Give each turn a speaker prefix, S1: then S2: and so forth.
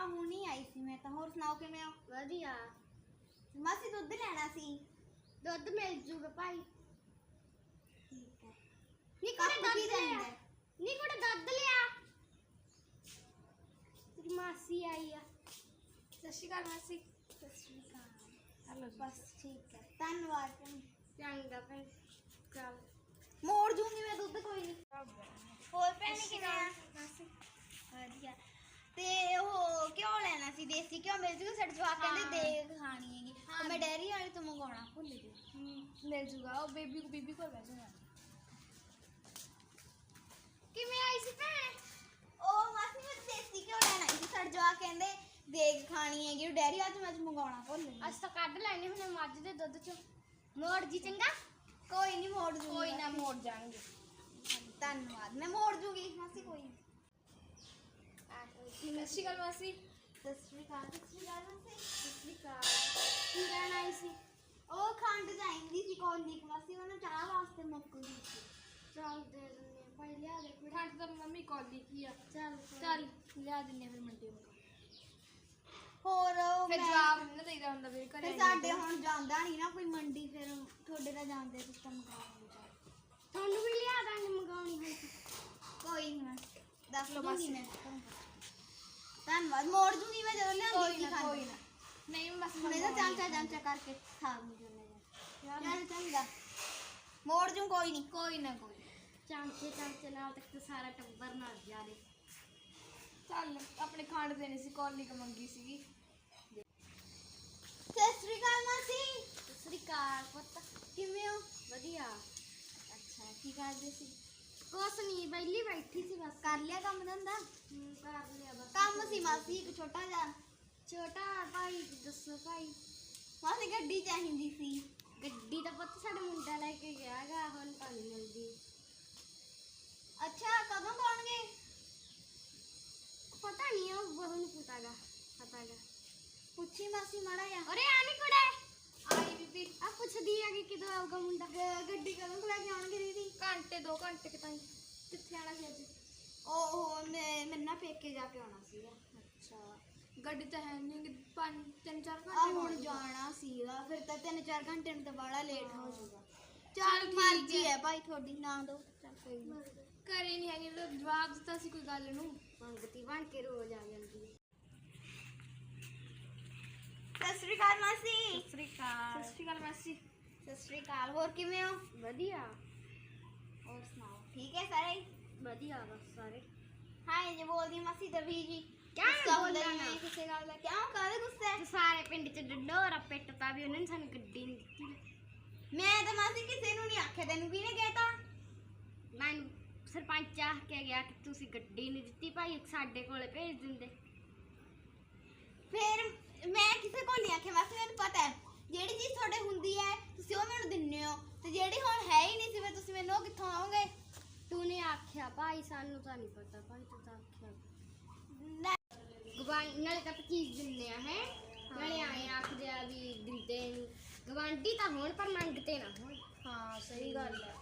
S1: ਆ ਹੁਣੀ ਆਈ ਸੀ ਮੈਂ ਤਾਂ ਹੋਰ ਸੁਣਾਓ ਕਿਵੇਂ ਹੋ
S2: ਵਧੀਆ
S1: ਮਾਸੀ ਦੁੱਧ ਲੈਣਾ ਸੀ
S2: ਦੁੱਧ ਮਿਲ ਜੂਗਾ ਭਾਈ
S1: ਠੀਕ ਹੈ
S2: ਨੀ ਕੋੜੇ
S1: ਕੱਪ ਕੀ
S2: ਦੁੱਧ ਲਿਆ
S1: ਜਾਂਦਾ
S2: ਨੀ ਕੋੜੇ ਦੁੱਧ ਲਿਆ ਤੇਰੀ ਮਾਸੀ ਆਈ ਆ ਸਤਿ ਸ਼੍ਰੀ ਅਕਾਲ ਮਾਸੀ
S1: ਸਤਿ ਸ਼੍ਰੀ ਅਕਾਲ ਬਸ ਠੀਕ ਹੈ ਧੰਨਵਾਦ ਭੈਣ।
S2: ਚੰਗਾ ਭਾਈ ਚੱਲ
S1: ਮੋੜ ਜੂੰਗੀ ਮੈਂ ਦੁੱਧ ਕੋਈ ਨਹੀਂ ਹੋਰ ਭੈਣੇ ਕਿਵੇਂ ਆ
S2: ਮਾਸੀ
S1: ਵਧੀਆ ਤੇ ਉਹ ਕਿਉਂ ਦੇਸੀ ਕਿਉਂ ਮਿਲ ਜੂਗਾ ਸਾਡੇ ਜਵਾਕ ਕਹਿੰਦੇ
S2: ਹਾਂ।
S1: ਦੇਗ ਖਾਣੀ ਹੈਗੀ।
S2: ਹਾਂ।
S1: ਤੇ ਮੈਂ ਡੈਰੀ ਵਾਲੇ ਤੋਂ ਮੰਗਵਾਉਣਾ ਭੁੱਲ ਗਈ।
S2: ਮਿਲ ਜੂਗਾ ਉਹ ਬੇਬੀ ਕੋ ਬੀਬੀ ਕੋਲ ਬੈਠ ਜਾ ਕਿਵੇਂ ਆਈ ਸੀ ਭੈਣ?
S1: ਉਹ ਮਾਸੀ ਮੈਂ ਦੇਸੀ ਕਿਉਂ ਲੈਣਾ ਸੀ ਸਾਡੇ ਜਵਾਕ ਕਹਿੰਦੇ ਦੇਗ ਖਾਣੀ ਹੈਗੀ ਉਹ ਡੈਰੀ ਵਾਲੇ ਤੋਂ ਮੈਂ ਅੱਜ ਭੁੱਲ ਗਈ।
S2: ਅੱਜ ਤਾਂ ਕੱਢ ਲੈਣੇ ਹੁਣੇ ਮੱਝ ਦੇ ਦੁੱਧ ਚੋਂ। ਮੋੜ ਜੀ ਚੰਗਾ?
S1: ਕੋਈ ਨਹੀਂ ਮੋੜ ਜੂੰਗੀ
S2: ਕੋਈ ਨਾ ਮੋੜ ਜਾਣਗੇ।
S1: ਧੰਨਵਾਦ ਮੈਂ ਮੋੜ ਜੂੰਗੀ ਮਾਸੀ ਕੋਈ।
S2: ਸਤਿ ਸ਼੍ਰੀ ਅਕਾਲ ਮਾਸੀ।
S1: ਸਤਿ ਸ਼੍ਰੀ ਅਕਾਲ ਸਤਿ ਸ਼੍ਰੀ ਅਕਾਲ ਮਾਸੀ।
S2: ਸਤਿ ਸ਼੍ਰੀ ਅਕਾਲ ਕੀ ਲੈਣ ਆਈ ਸੀ?
S1: ਉਹ ਖੰਡ ਚਾਹੀਦੀ ਸੀ ਕੋਲੀ ਕੁ ਮਾਸੀ ਉਹਨੂੰ ਚਾਹ ਵਾਸਤੇ ਮੁੱਕ ਗਈ ਸੀ।
S2: ਚੱਲ ਦੇ ਦਿੰਨੇ ਆ ਭਾਈ ਲਿਆ ਦੇ ਕੋਈ। ਠੰਡ ਤਾਂ ਮੰਮੀ ਕੋਲੀ ਕੀ ਆ? ਚੱਲ ਚੱਲ ਲਿਆ ਦਿੰਨੇ ਆ ਫਿਰ ਮੰਡੀ ਨੂੰ।
S1: ਹੋਰ ਉਹ
S2: ਫਿਰ
S1: ਮੈਂ-
S2: ਜਵਾਬ ਨਹੀਂ ਨਾ ਦੇਈਦਾ ਹੁੰਦਾ ਵੀ ਘਰੇ
S1: ਫਿਰ ਸਾਡੇ ਹੁਣ ਜਾਂਦਾ ਨਹੀਂ ਨਾ ਕੋਈ ਮੰਡੀ ਫਿਰ ਤੁਹਾਡੇ ਨਾਲ ਜਾਂਦੇ ਸਿਸਟਮ ਕਰਾਉਂਦੇ
S2: ਤੁਹਾਨੂੰ ਵੀ ਲਿਆ ਦਾਂਗੇ ਮੰਗਾਉਣੀ ਹੋਈ। ਤਾਂ।
S1: ਕੋਈ ਨਹੀਂ ਦੱਸ
S2: ਲਓ।
S1: ਮੈਂ ਤੁਹਾਨੂੰ। ਧੰਨਵਾਦ ਮੋੜ ਦੂੰਗੀ ਮੈਂ ਜਦੋਂ ਲਿਆਂਦੀ ਸੀ ਖੰਡ
S2: ਕੋਈ ਨਾ ਨਹੀਂ ਬਸ
S1: ਹੁਣ ਇਹਦਾ ਚਾਂਚਾ ਚਾਂਚਾ ਕਰਕੇ ਖਾ ਲੂੰਗੀ ਉਹਨੇ ਚੱਲ ਚੰਗਾ ਮੋੜ ਜੂ ਕੋਈ ਨਹੀਂ
S2: ਕੋਈ ਨਾ ਕੋਈ ਚਾਂਚੇ ਚਾਂਚੇ ਨਾਲ ਤੱਕ ਤਾਂ ਸਾਰਾ ਟੱਬਰ ਨਾਲ ਜਾ ਦੇ ਚੱਲ ਆਪਣੇ ਖਾਂਡ ਦੇਣੀ ਸੀ ਕੋਲੀ ਕ ਮੰਗੀ ਸੀਗੀ
S1: ਸਤਿ ਸ਼੍ਰੀ ਅਕਾਲ ਮਾਸੀ
S2: ਸਤਿ ਸ੍ਰੀ ਅਕਾਲ ਪੁੱਤ
S1: ਕਿਵੇਂ ਹੋ
S2: ਵਧੀਆ
S1: ਅੱਛਾ ਕੀ ਕਰਦੇ ਸੀ
S2: ਕੁਛ ਨਹੀਂ ਬੈਲੀ ਬੈਠੀ ਸੀ ਬਸ
S1: ਕਰ ਲਿਆ ਕੰਮ ਧੰਦਾ।
S2: ਹਮ, ਕਰ ਲਿਆ ਬਸ।
S1: ਕੰਮ ਸੀ ਮਾਸੀ ਇੱਕ ਛੋਟਾ ਜਿਹਾ।
S2: ਛੋਟਾ ਭਾਈ ਦੱਸੋ ਭਾਈ।
S1: ਮਾਸੀ ਗੱਡੀ ਚਾਹੀਦੀ ਸੀ।
S2: ਗੱਡੀ ਦਾ ਪੁੱਤ ਸਾਡਾ ਮੁੰਡਾ ਲੈ ਕੇ ਗਿਆਗਾ ਹੁਣ ਤਾਂ ਨਹੀਂ ਮਿਲਦੀ
S1: ਅੱਛਾ ਕਦੋਂ ਪਾਉਣਗੇ?
S2: ਪਤਾ ਨਹੀਂ ਉਹ ਬਹੂ ਨੂੰ ਪਤਾਗਾ ਪਤਾਗਾ।
S1: ਪੁੱਛੀ ਮਾਸੀ ਮਾੜਾ ਜਿਹਾ।
S2: ਅਰੇ ਆ ਨੀ ਕੁੜੇ। ਆਈ ਬੀਬੀ। ਆ ਪੁੱਛਦੀ ਆ ਕਿ ਕਿਦੋਂ ਆਊਗਾ ਮੁੰਡਾ। ਘੰਟੇ 2 ਘੰਟੇ ਕਿ ਤਾਈਂ ਕਿੱਥੇ ਆਣਾ ਸੀ ਅੱਜ?
S1: ਉਹ ਮੈਂ ਮੈਂ ਨਾ ਪੇਕੇ ਜਾ ਕੇ ਆਉਣਾ ਸੀਗਾ।
S2: ਅੱਛਾ ਗੱਡੀ ਤਾਂ ਹੈ ਨਹੀਂ ਪੰਜ ਤਿੰਨ ਚਾਰ
S1: ਆ
S2: ਘੰਟੇ
S1: ਹੁਣ ਜਾਣਾ ਸੀਗਾ ਫਿਰ ਤਾਂ ਤਿੰਨ ਚਾਰ ਘੰਟੇ ਨੂੰ ਤਾਂ ਬੜਾ ਲੇਟ ਹੋ ਜਾਊਗਾ।
S2: ਚੱਲ
S1: ਚੱਲ
S2: ਠੀਕ
S1: ਮਰਜ਼ੀ
S2: ਹੈ।
S1: ਹੈ ਭਾਈ ਤੁਹਾਡੀ ਨਾ ਦੋ। ਚੱਲ ਕੋਈ ਨੀ।
S2: ਘਰੇ ਨਹੀਂ ਹੈਗੇ ਲੋਕ ਜਵਾਬ ਦਿੱਤਾ ਸੀ ਕੋਈ ਗੱਲ ਨੂੰ। ਮੰਗਤੀ ਬਣ ਕੇ ਰੋਜ਼ ਆ ਜਾਂਦੀ ਹੈ।
S1: ਸਤਿ ਸ਼੍ਰੀ ਅਕਾਲ ਮਾਸੀ।
S2: ਸਤਿ ਸ੍ਰੀ ਅਕਾਲ। ਸਤਿ ਸ੍ਰੀ ਅਕਾਲ ਮਾਸੀ।
S1: ਸਤਿ ਸ਼੍ਰੀ ਅਕਾਲ ਹੋਰ ਕਿਵੇਂ ਹੋ?
S2: ਵਧੀਆ।
S1: ਹੋਰ ਸੁਣਾਓ? ਠੀਕ ਹੈ ਸਾਰੇ?
S2: ਵਧੀਆ ਬਸ ਸਾਰੇ।
S1: ਹਾਂ ਜੇ ਬੋਲਦੀ ਮਾਸੀ ਦਵੀ ਜੀ।
S2: ਕਿਆ
S1: ਗੁੱਸਾ ਹੁੰਦਾ
S2: ਬੋਲਣਾ?
S1: ਜਿਵੇਂ ਕਿਸੇ ਗੱਲ ਦਾ। ਕਿਉਂ? ਕਾਹਦੇ ਗੁੱਸੇ?
S2: ਤੇ ਸਾਰੇ ਪਿੰਡ ਚ ਡੰਡੋਰਾ ਪਿੱਟਤਾ ਵੀ ਉਹਨਾਂ ਨੇ ਸਾਨੂੰ ਗੱਡੀ ਨਹੀਂ ਦਿੱਤੀ
S1: ਮੈਂ ਤਾਂ ਮਾਸੀ ਕਿਸੇ ਨੂੰ ਨਹੀਂ ਆਖਿਆ ਤੈਨੂੰ ਕਿਹਨੇ ਕਹਿਤਾ?
S2: ਮੈਨੂੰ ਸਰਪੰਚ ਆ ਕੇ ਗਿਆ ਕਿ ਤੁਸੀਂ ਗੱਡੀ ਨਹੀਂ ਦਿੱਤੀ ਭਾਈ ਸਾਡੇ ਕੋਲੇ ਭੇਜ ਦਿੰਦੇ।
S1: ਫਿਰ ਮੈਂ ਕਿਸੇ ਕੋਲ ਨਹੀਂ ਆਖਿਆ ਮਾਸੀ ਮੈਨੂੰ ਪਤਾ ਹੈ ਜਿਹੜੀ ਚੀਜ਼ ਤੁਹਾਡੇ ਹੁੰਦੀ ਹੈ ਤੁਸੀਂ ਉਹ ਮੈਨੂੰ ਦਿੰਦੇ ਹੋ ਤੇ ਜਿਹੜੀ ਹੁਣ ਹੈ ਹੀ ਨਹੀਂ ਸੀ ਫਿਰ ਤੁਸੀਂ ਮੈਨੂੰ ਉਹ ਕਿੱਥੋਂ ਆਓਗੇ
S2: ਤੂੰ ਨੇ ਆਖਿਆ ਭਾਈ ਸਾਨੂੰ ਤਾਂ ਨਹੀਂ ਪਤਾ ਭਾਈ ਤੂੰ ਤਾਂ ਆਖਿਆ। ਗਵਾਂ ਨਾਲੇ ਤਾਂ ਚੀਜ਼ ਦਿੰਦੇ ਆ ਹੈ? ਨਾਲੇ ਆਏ ਆਖਦੇ ਆ ਵੀ ਦਿੰਦੇ। ਗਵਾਂਢੀ ਤਾਂ ਹੋਣ ਪਰ ਮੰਗਤੇ ਨਾ ਹੋਣ।
S1: ਹਾਂ ਸਹੀ ਗੱਲ ਹੈ